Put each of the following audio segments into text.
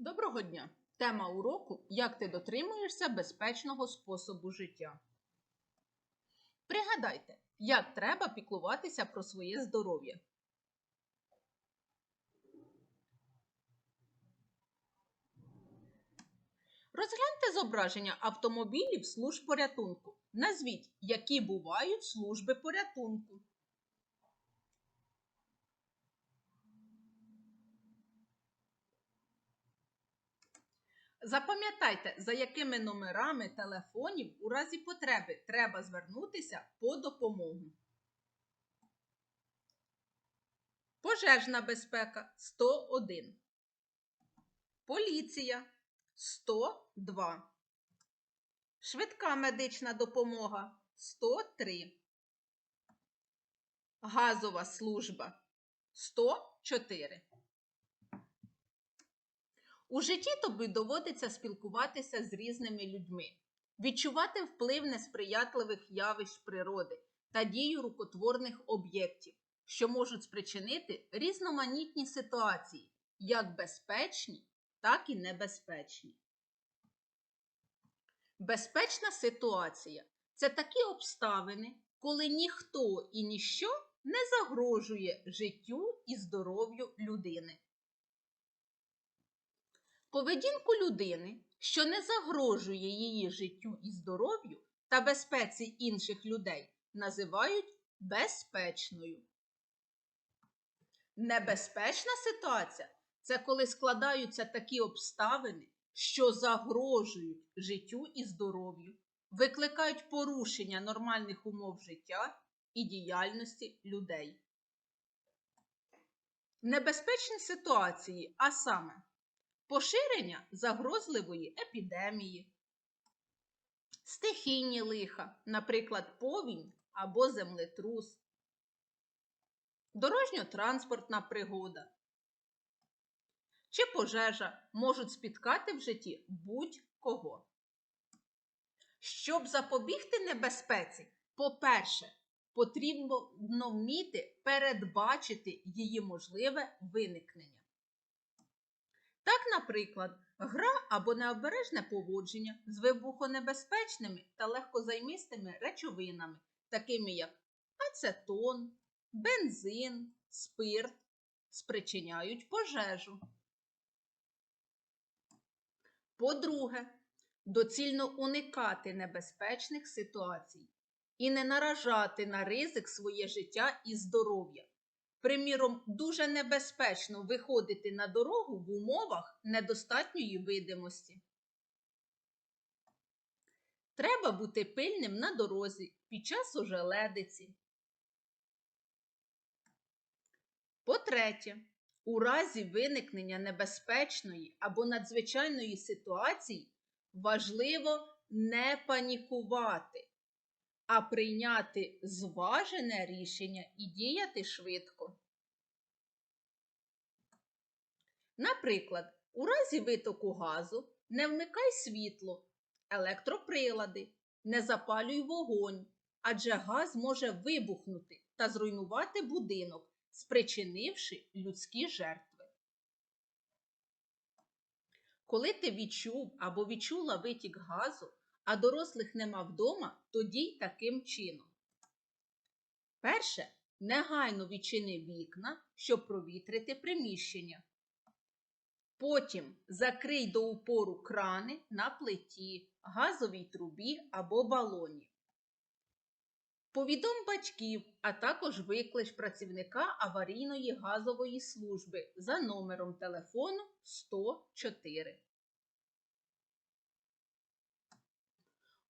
Доброго дня! Тема уроку Як ти дотримуєшся безпечного способу життя. Пригадайте, як треба піклуватися про своє здоров'я. Розгляньте зображення автомобілів служб порятунку. Назвіть, які бувають служби порятунку. Запам'ятайте, за якими номерами телефонів у разі потреби треба звернутися по допомогу. Пожежна безпека 101. Поліція 102. Швидка медична допомога 103. Газова служба 104. У житті тобі доводиться спілкуватися з різними людьми, відчувати вплив несприятливих явищ природи та дію рукотворних об'єктів, що можуть спричинити різноманітні ситуації, як безпечні, так і небезпечні. Безпечна ситуація це такі обставини, коли ніхто і ніщо не загрожує життю і здоров'ю людини. Поведінку людини, що не загрожує її життю і здоров'ю та безпеці інших людей, називають безпечною. Небезпечна ситуація це коли складаються такі обставини, що загрожують життю і здоров'ю, викликають порушення нормальних умов життя і діяльності людей. Небезпечні ситуації, а саме поширення загрозливої епідемії, стихійні лиха, наприклад, повінь або землетрус, дорожньо-транспортна пригода чи пожежа можуть спіткати в житті будь-кого. Щоб запобігти небезпеці, по-перше, потрібно вміти передбачити її можливе виникнення. Так, наприклад, гра або необережне поводження з вибухонебезпечними та легкозаймистими речовинами, такими як ацетон, бензин, спирт, спричиняють пожежу. По-друге, доцільно уникати небезпечних ситуацій і не наражати на ризик своє життя і здоров'я. Приміром, дуже небезпечно виходити на дорогу в умовах недостатньої видимості. Треба бути пильним на дорозі під час ожеледиці. По-третє, у разі виникнення небезпечної або надзвичайної ситуації важливо не панікувати, а прийняти зважене рішення і діяти швидко. Наприклад, у разі витоку газу не вмикай світло, електроприлади, не запалюй вогонь, адже газ може вибухнути та зруйнувати будинок, спричинивши людські жертви. Коли ти відчув або відчула витік газу, а дорослих нема вдома, то дій таким чином. Перше, негайно відчини вікна, щоб провітрити приміщення. Потім закрий до упору крани на плиті, газовій трубі або балоні. Повідом батьків, а також виклич працівника аварійної газової служби за номером телефону 104.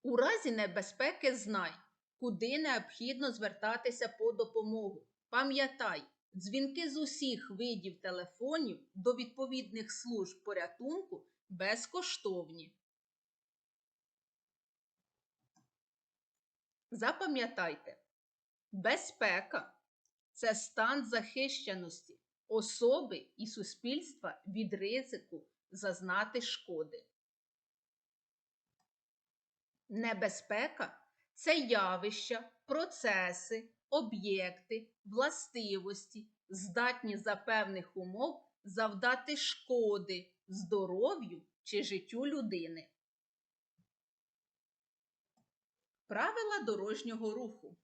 У разі небезпеки знай, куди необхідно звертатися по допомогу. Пам'ятай, дзвінки з усіх видів телефонів до відповідних служб порятунку безкоштовні. Запам'ятайте, безпека це стан захищеності особи і суспільства від ризику зазнати шкоди. Небезпека це явища, процеси, об'єкти, властивості, здатні за певних умов завдати шкоди здоров'ю чи життю людини. Правила дорожнього руху.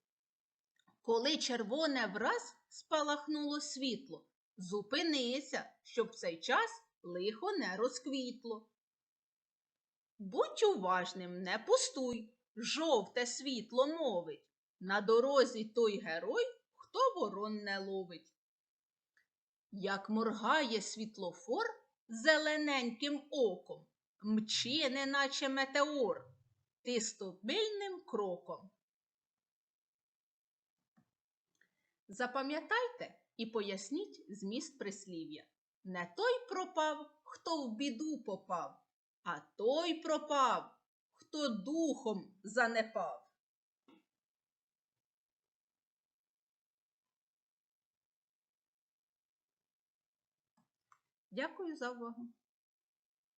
Коли червоне враз спалахнуло світло, зупинися, щоб в цей час лихо не розквітло. Будь уважним, не пустуй, жовте світло мовить. На дорозі той герой, хто ворон не ловить. Як моргає світлофор зелененьким оком, мчи, неначе метеор, ти стабільним кроком. Запам'ятайте і поясніть зміст прислів'я. Не той пропав, хто в біду попав, а той пропав, хто духом занепав. Дякую за увагу.